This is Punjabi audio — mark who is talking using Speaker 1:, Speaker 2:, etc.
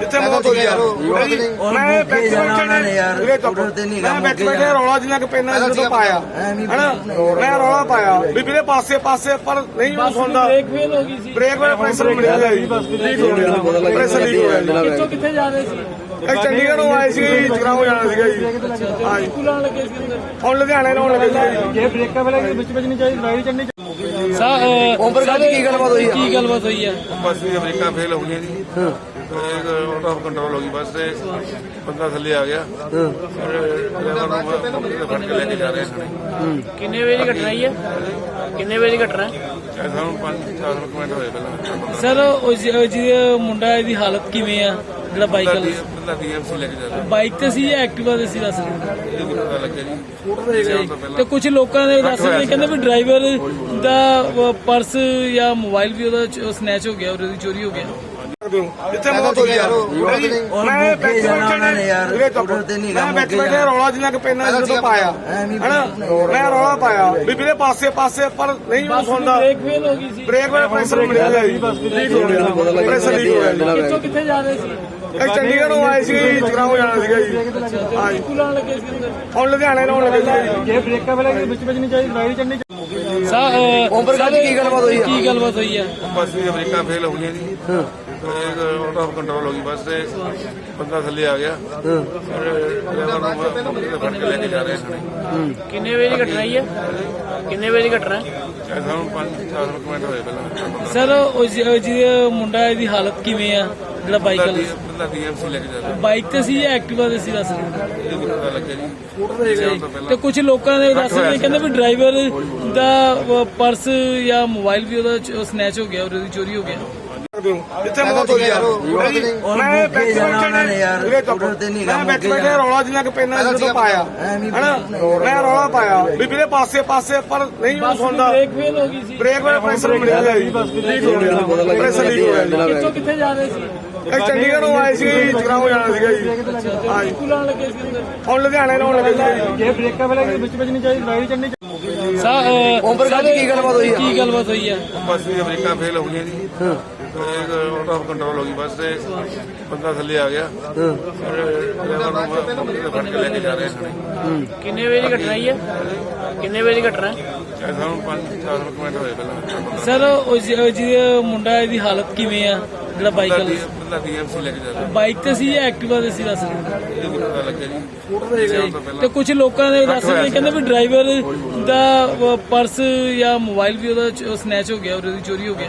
Speaker 1: ਜਿੱਥੇ ਮੌਤ ਹੋਈ ਯਾਰ। ਮੈਂ
Speaker 2: ਨਹੀਂ। ਗਾ,
Speaker 1: ਮੈਂ ਵਿੱਚ ਬੈਠੇ
Speaker 2: ਜਾਣਾ।
Speaker 1: ਰੌਲਾ ਜਿੰਨਾ ਕਿ ਪੈਣਾ ਜਦੋਂ ਪਾਇਆ। ਹਨਾ? ਮੈਂ ਰੌਲਾ ਪਾਇਆ। ਵੀ ਵੀਰੇ ਪਾਸੇ ਪਾਸੇ ਪਰ ਨਹੀਂ ਉਹ ਸੁਣਦਾ
Speaker 3: ਬ੍ਰੇਕ ਫੇਲ ਹੋ ਗਈ ਸੀ।
Speaker 1: ਬ੍ਰੇਕ ਵੇਲੇ ਪ੍ਰੈਸ਼ਰ ਮਿਲਿਆ ਜੀ ਲੀਕ ਹੋ ਗਿਆ। ਪ੍ਰੈਸ਼ਰ ਲੀਕ ਹੋ ਗਿਆ ਜੀ
Speaker 3: ਕਿੱਥੋਂ ਕਿੱਥੇ ਜਾ ਰਹੇ ਸੀ?
Speaker 1: ਇਹ ਚੰਡੀਗੜ੍ਹ ਨੂੰ ਆਏ ਸੀ ਜਗਰਾਉਂ ਜਾਣਾ ਸੀਗਾ ਜੀ। ਹਾਂ
Speaker 3: ਆਉਣ ਲੱਗੇ ਸੀ ਅੰਦਰ।
Speaker 1: ਹੁਣ ਲੁਧਿਆਣੇ ਨੂੰ ਆਉਣ ਲੱਗੇ ਸੀ।
Speaker 3: ਜੇ ਬ੍ਰੇਕਾਂ ਵੇਲੇ ਵਿੱਚ ਵੱਜਣੀ ਚਾਹੀਦੀ ਲਾਈਟ ਚੜਨੀ ਸਾ
Speaker 2: ਓਮਪ੍ਰਕਾਸ਼ ਜੀ, ਕੀ ਗੱਲਬਾਤ ਹੋਈ ਆ?
Speaker 3: ਕੀ ਗੱਲਬਾਤ ਹੋਈ ਹੈ
Speaker 4: ਬੱਸ ਦੀ ਅਮਰੀਕਾ ਫੇਲ ਹੋ ਗਈਆਂ ਜੀ। ਇੱਕ ਆਊਟ ਆਫ ਕੰਟਰੋਲ ਹੋ ਗਈ ਬੱਸ ਤੇ ਬੰਦਾ ਥੱਲੇ ਆ ਗਿਆ। ਡਰਾਈਵਰ ਨੂੰ ਬ- ਫੜ ਕੇ ਲੈ ਕੇ ਜਾ ਰਹੇ ਸਨ
Speaker 3: ਕਿੰਨੇ ਵਜੇ ਦੀ ਘਟਨਾ ਹੈ? ਕਿੰਨੇ ਵਜੇ ਦੀ ਘਟਨਾ ਹੈ?
Speaker 4: ਸਾਨੂੰ 5-4 ਮਿੰਟ ਹੋਏ ਪਹਿਲਾਂ।
Speaker 3: ਸਰ ਉਹ ਜਿਹਦਾ ਮੁੰਡਾ ਇਹਦੀ ਹਾਲਤ ਕਿਵੇਂ ਆ? ਜਿਹੜਾ ਬਾਈਕ ਵਾਲਾ
Speaker 4: ਡੀਐਮਸੀ ਲੈ ਕੇ ਜਾ ਰਿਹਾ।
Speaker 3: ਬਾਈਕ ਤੇ ਸੀ ਜਾਂ ਐਕਟਿਵਾ ਤੇ ਸੀ ਦੱਸ
Speaker 4: ਜੀ। ਤੋਂ
Speaker 3: ਕੁਝ ਲੋਕਾਂ ਨੇ ਦੱਸ ਰਹੇ ਕਹਿੰਦੇ ਵੀ ਡਰਾਈਵਰ ਦਾ ਪਰਸ ਜਾਂ ਮੋਬਾਈਲ ਵੀ ਉਹਦਾ ਸਨੈਚ ਹੋ ਗਿਆ ਉਹਦੀ ਚੋਰੀ ਹੋ ਗਿਆ।
Speaker 1: ਜਿੱਥੇ ਮੌਤ ਹੋਈ ਯਾਰ ਮੈਂ
Speaker 2: ਮੌਕੇ
Speaker 1: ਵਿੱਚ
Speaker 2: ਜਾਣਾ ਉਹਨਾਂ ਨੇ ਯਾਰ,
Speaker 1: ਬੈਠੇ ਵੀਰੇ ਚੁੱਪ।
Speaker 2: order ਤੇ ਨਹੀਂ ਗਾ,
Speaker 1: ਮੈਂ ਵਿੱਚ
Speaker 2: ਮੌਕੇ
Speaker 1: ਬੈਠੇ
Speaker 2: ਜਾਣਾ।
Speaker 1: ਰੌਲਾ ਜਿੰਨਾ ਕਿ ਪੈਣਾ ਜਦੋਂ ਪਾਇਆ।
Speaker 2: ਐਵੇਂ
Speaker 1: ਹਨਾ? ਮੈਂ ਰੌਲਾ ਪਾਇਆ। ਵੀ ਵੀਰੇ ਪਾਸੇ ਪਾਸੇ ਪਰ ਨਹੀਂ ਉਹ ਸੁਣਦਾ।
Speaker 3: ਬ੍ਰੇਕ ਫੇਲ ਹੋ ਗਈ ਸੀ।
Speaker 1: ਬ੍ਰੇਕ ਵੇਲੇ ਪ੍ਰੈਸ਼ਰ ਮਿਲਿਆ ਜੀ। ਲੀਕ ਹੋ ਗਿਆ ਪ੍ਰੈਸ਼ਰ ਲੀਕ ਹੋ ਗਿਆ ਜੀ।
Speaker 3: ਕਿੱਥੋਂ ਕਿੱਥੇ ਜਾ ਰਹੇ ਸੀ?
Speaker 1: ਇਹ ਚੰਡੀਗੜ੍ਹ ਨੂੰ ਆਏ ਸੀ ਜਗਰਾਉਂ ਜਾਣਾ ਸੀਗਾ ਜੀ। ਹਾਂ ਜੀ
Speaker 3: ਸਕੂਲ ਆਉਣ ਲੱਗੇ ਸੀ ਅੰਦਰ।
Speaker 1: ਹੁਣ ਲੁਧਿਆਣੇ ਨੂੰ ਆਉਣ ਲੱਗੇ ਸੀ।
Speaker 3: ਜੇ ਬ੍ਰੇਕਾਂ ਵੇਲੇ ਵਿੱਚ ਵੱਜਣੀ ਚਾਹੀਦੀ ਲਾਈਟ ਚੜਨੀ ਸਾ
Speaker 2: ਓਮਪ੍ਰਕਾਸ਼ ਜੀ, ਕੀ ਗੱਲਬਾਤ ਹੋਈ ਆ?
Speaker 3: ਕੀ ਗੱਲਬਾਤ ਹੋਈ ਹੈ
Speaker 4: ਬੱਸ ਦੀ ਅਮਰੀਕਾ ਫੇਲ ਹੋ ਗਈਆਂ ਜੀ। ਇੱਕ ਆਊਟ ਆਫ ਕੰਟਰੋਲ ਹੋ ਗਈ ਬੱਸ ਤੇ ਬੰਦਾ ਥੱਲੇ ਆ ਗਿਆ। ਡਰਾਈਵਰ ਨੂੰ ਫੜ ਕੇ ਲੈ ਕੇ ਜਾ ਰਹੇ ਸਨ
Speaker 3: ਕਿੰਨੇ ਵਜੇ ਦੀ ਘਟਨਾ ਹੈ? ਕਿੰਨੇ ਵਜੇ ਦੀ ਘਟਨਾ
Speaker 4: ਸਾਨੂੰ 5-4 ਮਿੰਟ ਹੋਏ ਪਹਿਲਾਂ।
Speaker 3: ਸਰ ਉਹ ਜਿਹਦਾ ਮੁੰਡਾ ਇਹਦੀ ਹਾਲਤ ਕਿਵੇਂ ਆ? ਜਿਹੜਾ ਬਾਈਕ
Speaker 4: ਬੰਦਾ ਡੀਐਮਸੀ ਲੈ ਕੇ ਜਾ ਰਿਹਾ।
Speaker 3: ਬਾਈਕ ਤੇ ਸੀ ਜਾਂ ਐਕਟਿਵਾ ਤੇ ਸੀ ਦੱਸ
Speaker 4: ਤੋਂ
Speaker 3: ਕੁਝ ਲੋਕਾਂ ਨੇ ਦੱਸ ਰਹੇ ਕਹਿੰਦੇ ਵੀ ਡਰਾਈਵਰ ਦਾ ਪਰਸ ਜਾਂ ਮੋਬਾਈਲ ਵੀ ਉਹਦਾ ਸਨੈਚ ਹੋ ਗਿਆ ਉਹਦੀ ਚੋਰੀ ਹੋ ਗਿਆ।
Speaker 1: ਜਿੱਥੇ ਮੌਤ ਹੋਈ ਯਾਰ ਮੈਂ
Speaker 2: ਮੌਕੇ
Speaker 1: ਵਿੱਚ
Speaker 2: ਜਾਣਾ ਉਹਨਾਂ ਨੇ ਯਾਰ,
Speaker 1: ਵੀਰੇ ਚੁੱਪ।
Speaker 2: order ਤੇ ਨਹੀਂ ਗਾ,
Speaker 1: ਮੈਂ ਵਿੱਚ
Speaker 2: ਮੌਕੇ
Speaker 1: ਬੈਠੇ
Speaker 2: ਜਾਣਾ।
Speaker 1: ਰੌਲਾ ਜਿੰਨਾ ਕਿ ਪੈਣਾ ਜਦੋਂ ਪਾਇਆ।
Speaker 2: ਐਵੇਂ
Speaker 1: ਹਨਾ? ਮੈਂ ਰੌਲਾ ਪਾਇਆ। ਵੀ ਵੀਰੇ ਪਾਸੇ ਪਾਸੇ ਪਰ ਨਹੀਂ ਉਹ ਸੁਣਦਾ
Speaker 3: ਬ੍ਰੇਕ ਫੇਲ ਹੋ ਗਈ ਸੀ।
Speaker 1: ਬ੍ਰੇਕ ਵੇਲੇ ਪ੍ਰੈਸ਼ਰ ਮਿਲਿਆ ਜੀ। ਲੀਕ ਹੋ ਗਿਆ। ਪ੍ਰੈਸ਼ਰ ਲੀਕ ਹੋ ਗਿਆ ਜੀ
Speaker 3: ਕਿੱਥੋਂ ਕਿੱਥੇ ਜਾ ਰਹੇ ਸੀ?
Speaker 1: ਇਹ ਚੰਡੀਗੜ੍ਹ ਨੂੰ ਆਏ ਸੀ ਜਗਰਾਉਂ ਜਾਣਾ ਸੀਗਾ ਜੀ। ਹਾਂ ਜੀ
Speaker 3: ਆਉਣ ਲੱਗੇ ਸੀ ਅੰਦਰ।
Speaker 1: ਹੁਣ ਲੁਧਿਆਣੇ ਨੂੰ ਆਉਣ ਲੱਗੇ ਸੀ
Speaker 3: ਜੇ। ਬ੍ਰੇਕਾਂ ਵੇਲੇ ਵਿੱਚ ਵੱਜਣੀ ਚਾਹੀਦੀ ਲਾਈਟ ਚੜਨੀ ਸਾ
Speaker 2: ਓਮਪ੍ਰਕਾਸ਼ ਜੀ, ਕੀ ਗੱਲਬਾਤ ਹੋਈ ਆ?
Speaker 3: ਕੀ ਗੱਲਬਾਤ ਹੋਈ ਹੈ
Speaker 4: ਬੱਸ ਦੀ ਅਮਰੀਕਾ ਫੇਲ ਹੋ ਗਈਆਂ ਜੀ। ਇੱਕ ਆਊਟ ਆਫ ਕੰਟਰੋਲ ਹੋ ਗਈ ਬੱਸ ਤੇ ਬੰਦਾ ਥੱਲੇ ਆ ਗਿਆ। ਡਰਾਈਵਰ ਨੂੰ ਬ- ਫੜ ਕੇ ਲੈ ਕੇ ਜਾ ਰਹੇ ਸਨ
Speaker 3: ਕਿੰਨੇ ਵਜੇ ਦੀ ਘਟਨਾ ਹੈ? ਕਿੰਨੇ ਵਜੇ ਦੀ ਘਟਨਾ ਹੈ?
Speaker 4: ਐਸਾ ਸਾਨੂੰ 5-4 ਮਿੰਟ ਹੋਏ ਪਹਿਲਾਂ।
Speaker 3: ਸਰ ਉਹ ਜਿਹਦਾ ਮੁੰਡਾ ਇਹਦੀ ਹਾਲਤ ਕਿਵੇਂ ਆ? ਜਿਹੜਾ ਬਾਈਕ
Speaker 4: ਬੰਦਾ
Speaker 3: ਵਾਲਾ
Speaker 4: ਡੀ- ਬੰਦਾ ਡੀਐਮਸੀ ਲੈ ਕੇ ਜਾ ਰਿਹਾ।
Speaker 3: ਬਾਈਕ ਤੇ ਸੀ ਜਾਂ ਐਕਟਿਵਾ ਤੇ ਸੀ ਦੱਸ
Speaker 4: ਤੋਂ
Speaker 3: ਕੁਝ ਲੋਕਾਂ ਨੇ ਦੱਸ ਰਹੇ ਕਹਿੰਦੇ ਵੀ ਡਰਾਈਵਰ ਦਾ ਪਰਸ ਜਾਂ ਮੋਬਾਈਲ ਵੀ ਉਹਦਾ ਸਨੈਚ ਹੋ ਗਿਆ ਉਹਦੀ ਚੋਰੀ ਹੋ ਗਿਆ।